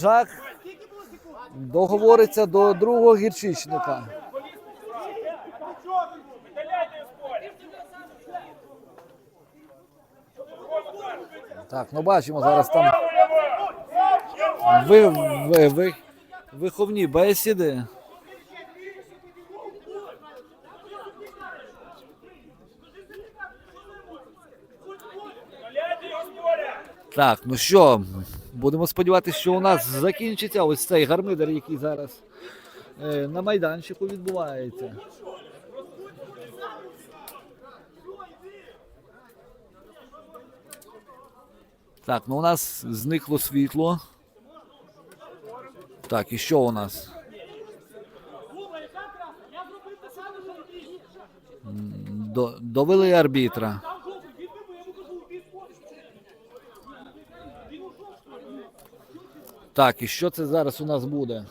Жак договориться до другого гірчичника. Так, ну бачимо зараз там ви, ви, ви, виховні бесіди. Так, ну що, будемо сподіватися, що у нас закінчиться ось цей гармидер, який зараз е, на майданчику відбувається. Так, ну у нас зникло світло. Так, і що у нас? До, довели арбітра. Так, і що це зараз у нас буде?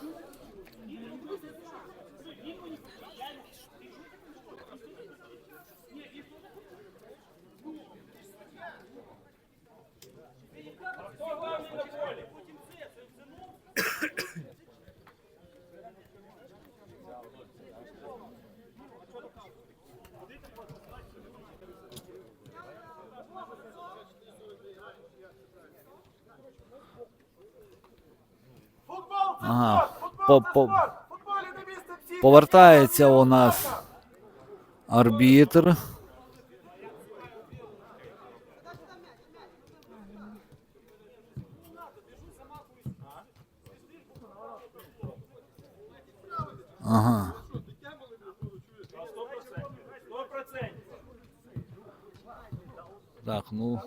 Ага. По, по, повертається у нас арбітр. Ага. Так, ну.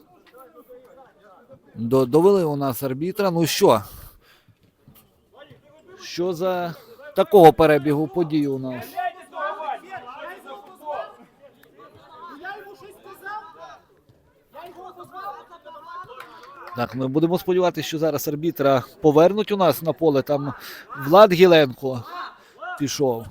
До, довели у нас арбітра. Ну що? Що за такого перебігу подій у нас? Так, ми будемо сподіватися, що зараз арбітра повернуть у нас на поле. Там Влад Гіленко пішов.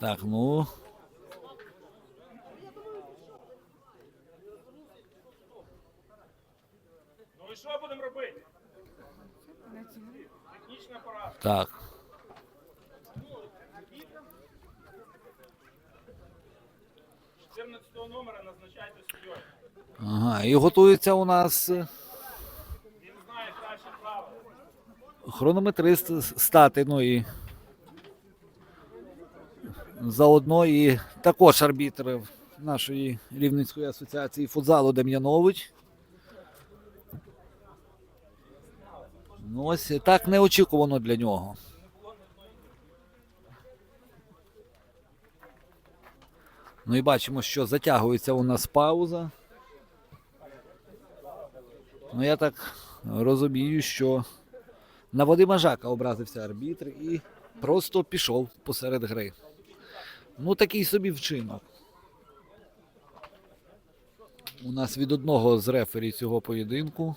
Так, ну. Ну і що будемо робити? Технічна порада. Так. 14 номера назначайте суддєю. Ага. І готується у нас е, Він знає краще правила. хронометрист стати. Ну і заодно і також арбітр нашої Рівненської асоціації футзалу Дем'янович. Ну, ось так неочікувано для нього. Ну і бачимо, що затягується у нас пауза. Ну, я так розумію, що на Вадима Жака образився арбітр і просто пішов посеред гри. Ну, такий собі вчинок. У нас від одного з рефері цього поєдинку.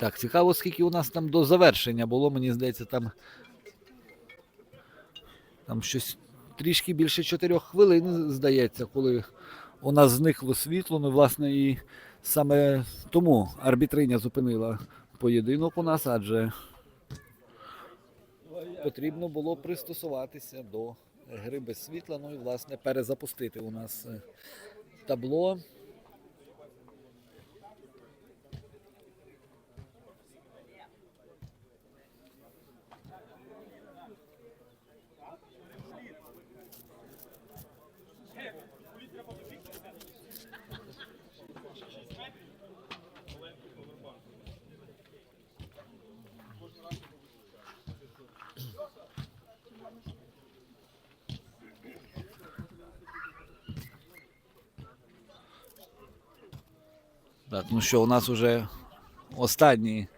Так, цікаво, скільки у нас там до завершення було. Мені здається, там, там щось трішки більше 4 хвилин, здається, коли у нас зникло світло. Ну, власне, і саме тому арбітриня зупинила поєдинок у нас, адже потрібно було пристосуватися до гри без світла, ну і власне перезапустити у нас е, табло. Так, ну що, у нас вже останні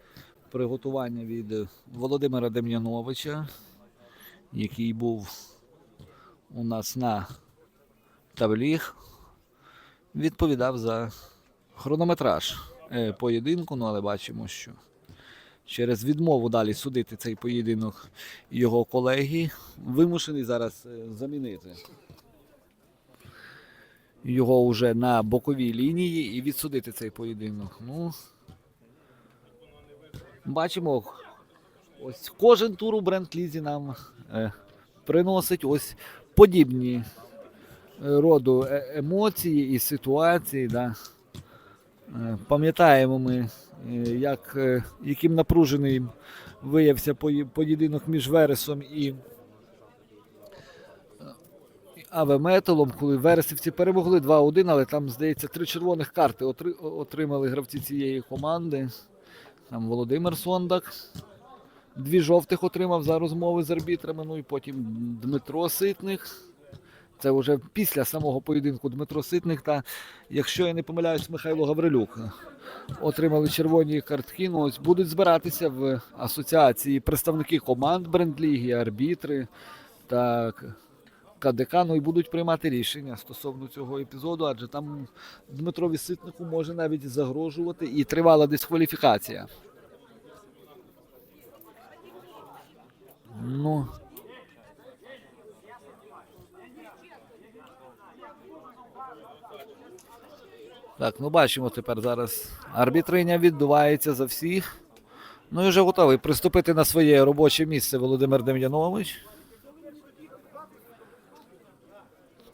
приготування від Володимира Дем'яновича, який був у нас на таблі. відповідав за хронометраж е, поєдинку, ну але бачимо, що через відмову далі судити цей поєдинок його колеги вимушений зараз е, замінити його вже на боковій лінії і відсудити цей поєдинок. Ну, бачимо, ось кожен тур у бренд-лізі нам е, приносить ось подібні е, роду е- емоції і ситуації. Да. Е, Пам'ятаємо ми, е, як, е, яким напруженим виявився поєдинок між Вересом і Авеметалом, коли вересівці перемогли 2-1, але там, здається, три червоних карти отримали гравці цієї команди. Там Володимир Сондак. Дві жовтих отримав за розмови з арбітрами. Ну і потім Дмитро Ситник. Це вже після самого поєдинку Дмитро Ситник та, якщо я не помиляюсь, Михайло Гаврилюк отримали червоні картки. Ну, ось будуть збиратися в асоціації представники команд брендліги, арбітри та к- КДК, ну і будуть приймати рішення стосовно цього епізоду, адже там Дмитрові Ситнику може навіть загрожувати і тривала дискваліфікація. Ну. Так, ну бачимо тепер зараз. Арбітриня відбувається за всіх. Ну і вже готовий приступити на своє робоче місце Володимир Дем'янович.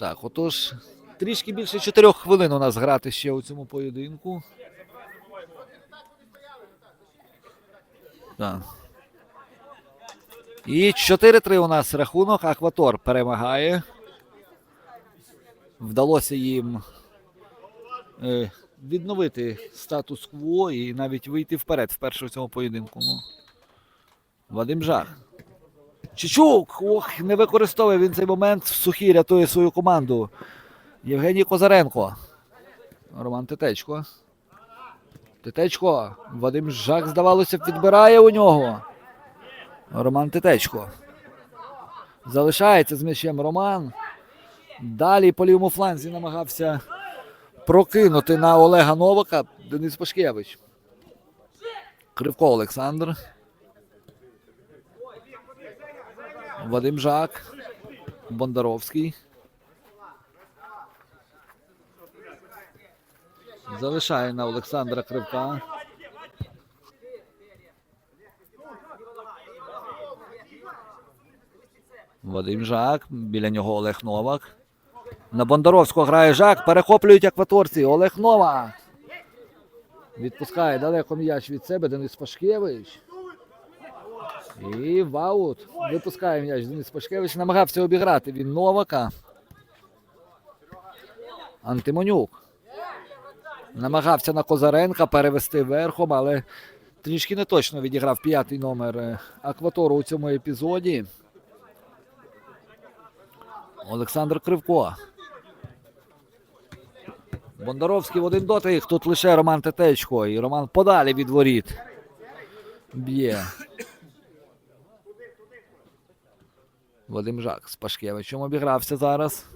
Так, отож, трішки більше 4 хвилин у нас грати ще у цьому поєдинку. Так. І 4-3 у нас рахунок. Акватор перемагає. Вдалося їм е, відновити статус-кво і навіть вийти вперед вперше в цьому поєдинку. Ну. Вадим Жах. Чичук! Ох, не використовує він цей момент. Сухий рятує свою команду. Євгеній Козаренко. Роман Тетечко. Тетечко. Вадим Жак, здавалося б, відбирає у нього. Роман Тетечко. Залишається з м'ячем Роман. Далі по лівому фланзі намагався прокинути на Олега Новака Денис Пашкевич. Кривко Олександр. Вадим Жак. Бондаровський. Залишає на Олександра Кривка. Вадим Жак. Біля нього Олег Новак. На Бондаровського грає Жак. Перехоплюють акваторці. Олег Новак. Відпускає далеко м'яч від себе Денис Пашкевич. І в аут. Випускає м'яч Денис Пашкевич. Намагався обіграти він Новака. Антимонюк. Намагався на Козаренка перевести верхом, але трішки не точно відіграв п'ятий номер е, Акватору у цьому епізоді. Олександр Кривко. Бондаровський в один дотик. Тут лише Роман Тетечко. І Роман подалі від воріт. Б'є. Вадим Жак з Пашкевичем обігрався зараз.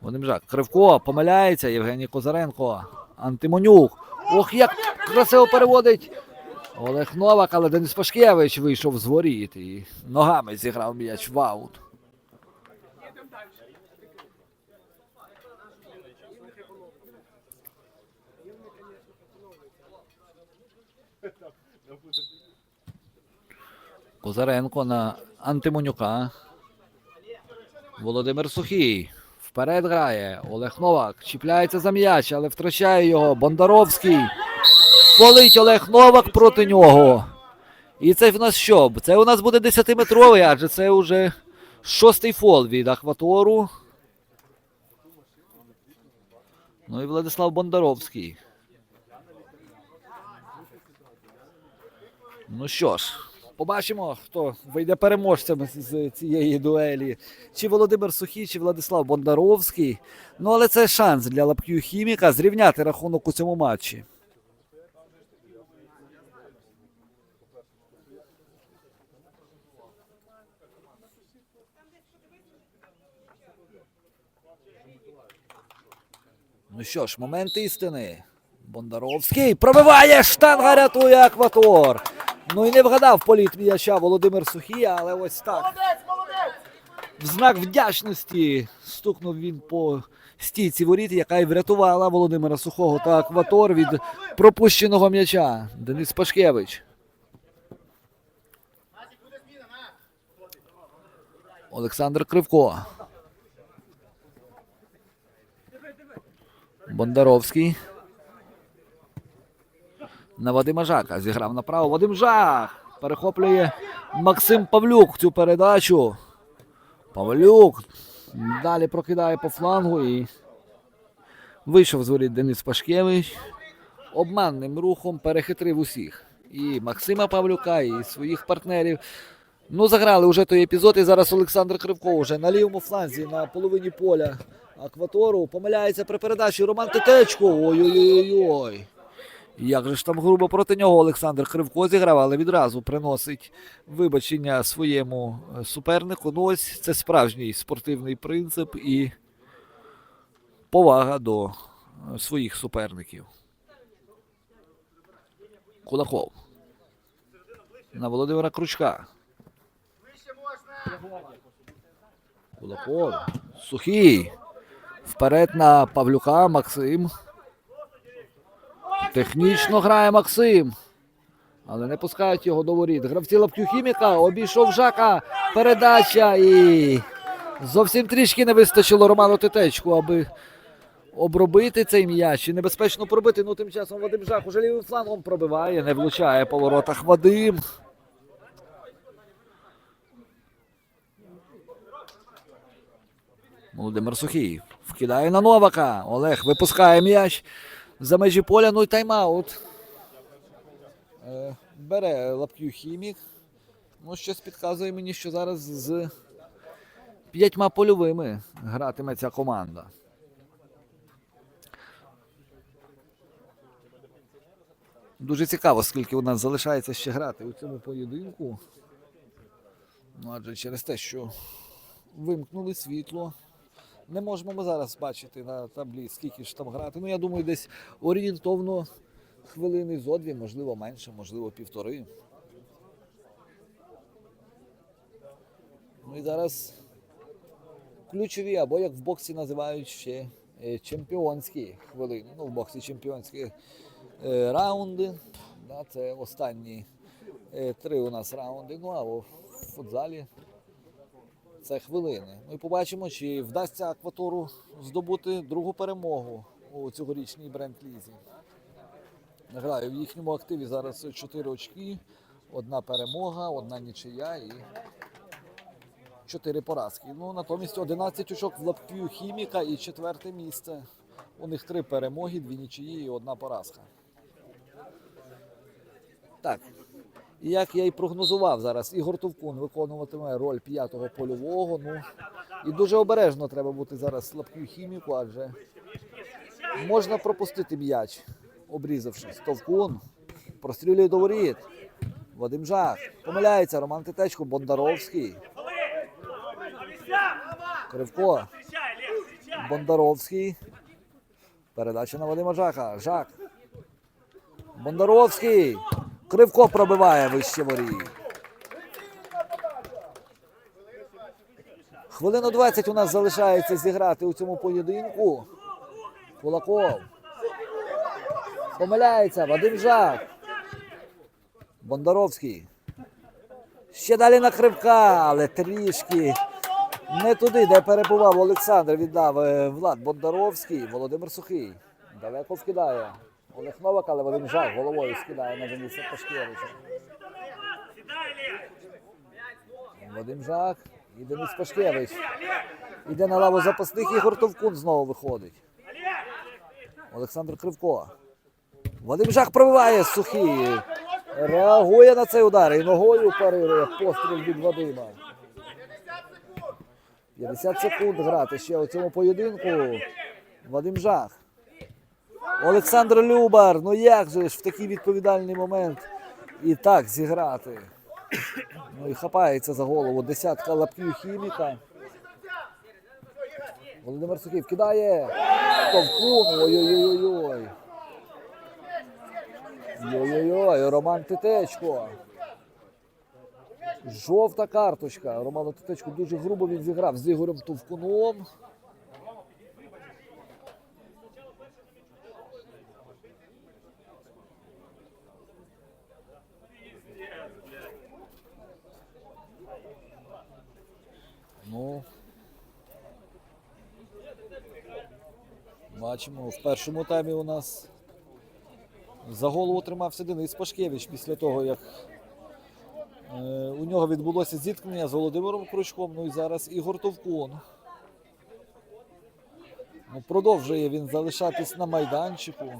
Вадим Жак. Кривко помиляється. Євгеній Козаренко. Антимонюк. Ох, як красиво переводить. Олег Новак, але Денис Пашкевич вийшов з воріт і ногами зіграв м'яч в аут. Козаренко на Антимонюка. Володимир Сухий. Вперед грає. Олег Новак. Чіпляється за м'яч, але втрачає його. Бондаровський. Полить Олег Новак проти нього. І це в нас що? Це у нас буде 10-метровий, адже це вже шостий фол від Ахватору. Ну і Владислав Бондаровський. Ну що ж, побачимо, хто вийде переможцем з- цієї дуелі. Чи Володимир Сухий, чи Владислав Бондаровський. Ну, але це шанс для Лапкю Хіміка зрівняти рахунок у цьому матчі. Ну що ж, момент істини. Бондаровський пробиває штанга, рятує акватор. Ну і не вгадав політ м'яча Володимир Сухій, але ось так. Молодець, молодець! В знак вдячності стукнув він по стійці воріт, яка й врятувала Володимира Сухого та акватор від пропущеного м'яча. Денис Пашкевич. Олександр Кривко. Бондаровський. На Вадима Жака. Зіграв направо. Вадим Жак. Перехоплює Максим Павлюк цю передачу. Павлюк. Далі прокидає по флангу і вийшов з воріт Денис Пашкевич. Обманним рухом перехитрив усіх. І Максима Павлюка, і своїх партнерів. Ну, заграли вже той епізод, і зараз Олександр Кривко вже на лівому фланзі, на половині поля акватору. Помиляється при передачі Роман Тетечко. Ой-ой-ой. Як же ж там грубо проти нього Олександр Кривко зіграв, але відразу приносить вибачення своєму е, супернику. Ну, ось це справжній спортивний принцип і повага до е, своїх суперників. Кулаков. На Володимира Кручка. Кулаков. Сухий. Вперед на Павлюка Максим. Технічно грає Максим. Але не пускають його до воріт. Гравці лаптю хіміка. Обійшов Жака. Передача і зовсім трішки не вистачило Роману Тетечку, аби обробити цей м'яч і небезпечно пробити. Ну тим часом Вадим Жак уже лівим флангом пробиває, не влучає по воротах Вадим. Володимир Сухий вкидає на Новака. Олег випускає м'яч за межі поля. Ну і тайм-аут. Е, Бере лапкю хімік. Ну, щось підказує мені, що зараз з п'ятьма польовими гратиме ця команда. Дуже цікаво, скільки у нас залишається ще грати у цьому поєдинку. Ну, адже через те, що вимкнули світло. Не можемо ми зараз бачити на таблі, скільки ж там грати. Ну, я думаю, десь орієнтовно хвилини зо дві, можливо, менше, можливо, півтори. Ну і зараз ключові, або як в боксі називають ще е, чемпіонські хвилини. Ну, в боксі чемпіонські е, раунди. Да, це останні е, три у нас раунди. Ну а в футзалі це хвилини. Ми побачимо, чи вдасться Акватору здобути другу перемогу у цьогорічній бренд-лізі. Нагадаю, в їхньому активі зараз 4 очки, одна перемога, одна нічия і 4 поразки. Ну, натомість 11 очок в лапкю хіміка і четверте місце. У них три перемоги, дві нічиї і одна поразка. Так, як я і прогнозував зараз, Ігор Товкун виконуватиме роль п'ятого польового. Ну і дуже обережно треба бути зараз слабкою хіміку, адже можна пропустити м'яч, обрізавшись. Товкун прострілює до воріт. Вадим Жах. Помиляється Роман Тетечко, Бондаровський. Кривко. Бондаровський. Передача на Вадима Жака. Жак. Бондаровський. Кривко пробиває вище воріт. Хвилину 20 у нас залишається зіграти у цьому поєдинку. Кулаков. Помиляється Вадим Жак. Бондаровський. Ще далі на Кривка, але трішки не туди, де перебував Олександр, віддав е, Влад Бондаровський, Володимир Сухий. Далеко вкидає. Олег Новак, але Вадим Жак головою скидає на Дениса Пашкевича. Вадим Жак і Денис Пашкевич. Іде на лаву запасних і Гуртовкун знову виходить. Олександр Кривко. Вадим Жак пробиває сухий. Реагує на цей удар і ногою парирує постріл від Вадима. 50 секунд грати ще у цьому поєдинку. Вадим Жах. Олександр Любар. Ну як же ж в такий відповідальний момент і так зіграти? Ну і хапається за голову десятка лапків хіміка. Володимир Сухий вкидає. Товкун. Ой-ой-ой-ой. Ой-ой-ой, Роман Титечко. Жовта карточка. Роману Титечку дуже грубо він зіграв з Ігорем Товкуном. Ну. Бачимо, в першому таймі у нас за голову тримався Денис Пашкевич після того, як е, у нього відбулося зіткнення з Володимиром Кручком. Ну і зараз Ігор Товкун. Ну, продовжує він залишатись на майданчику.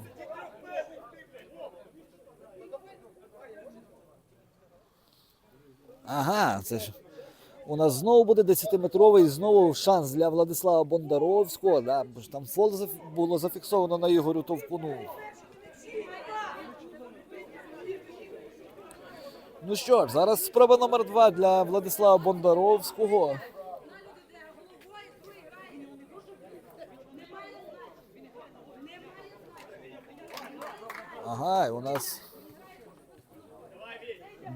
Ага, це ж у нас знову буде 10-метровий, знову шанс для Владислава Бондаровського. Да, бо ж там фол було зафіксовано на Ігорю Товкуну. Ну що ж, зараз спроба номер два для Владислава Бондаровського. Ага, і у нас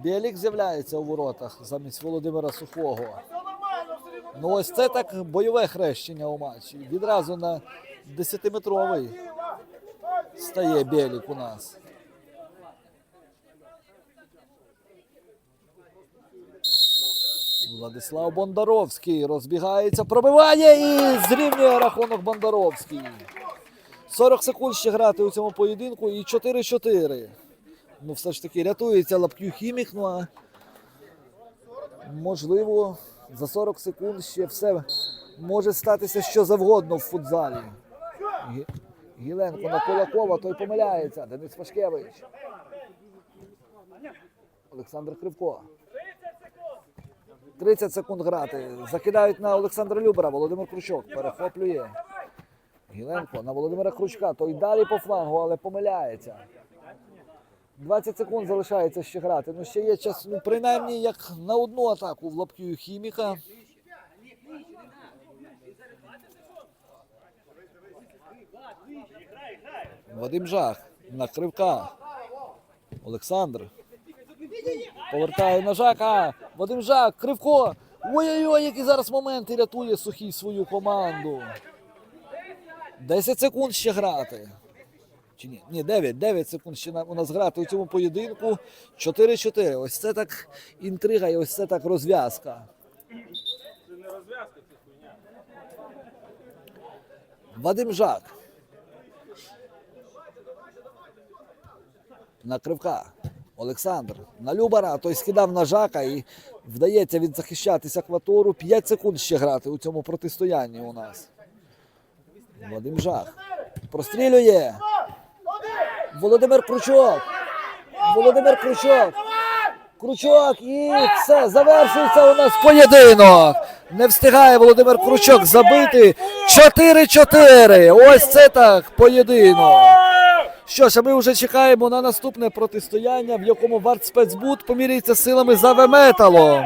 Білік з'являється у воротах замість Володимира Сухого. Ну ось це так бойове хрещення у матчі. Відразу на 10-метровий стає Білік у нас. Владислав Бондаровський розбігається, пробиває і зрівнює рахунок Бондаровський. 40 секунд ще грати у цьому поєдинку і 4-4. Ну, все ж таки рятується лапкю хімік. Ну а можливо, за 40 секунд ще все може статися що завгодно в футзалі. Гіленко на Кулакова, той помиляється. Денис Пашкевич. Олександр Кривко. 30 секунд грати. Закидають на Олександра Любера. Володимир Кручок перехоплює. Гіленко на Володимира Кручка. Той далі по флангу, але помиляється. 20 секунд залишається ще грати. Ну ще є час, ну принаймні як на одну атаку в лапкю хіміка. Вадим Жах на кривка. Олександр. Повертає на Жака. Вадим Жак, кривко. Ой-ой-ой, які зараз моменти рятує сухий свою команду. 10 секунд ще грати. Чи ні? Ні, 9, 9 секунд ще у нас грати у цьому поєдинку. 4-4. Ось це так інтрига і ось це так розв'язка. Це не розв'язка, це хуйня. Вадим Жак. На кривка. Олександр. На Любара. Той скидав на Жака і вдається він захищатися акватору. 5 секунд ще грати у цьому протистоянні у нас. Вадим Жак. Прострілює. Володимир Кручок. Володимир Кручок. Кручок і все, завершується у нас поєдинок. Не встигає Володимир Кручок забити. 4-4. Ось це так поєдинок. Що ж, а ми вже чекаємо на наступне протистояння, в якому Вартспецбуд поміряється силами за Веметалом.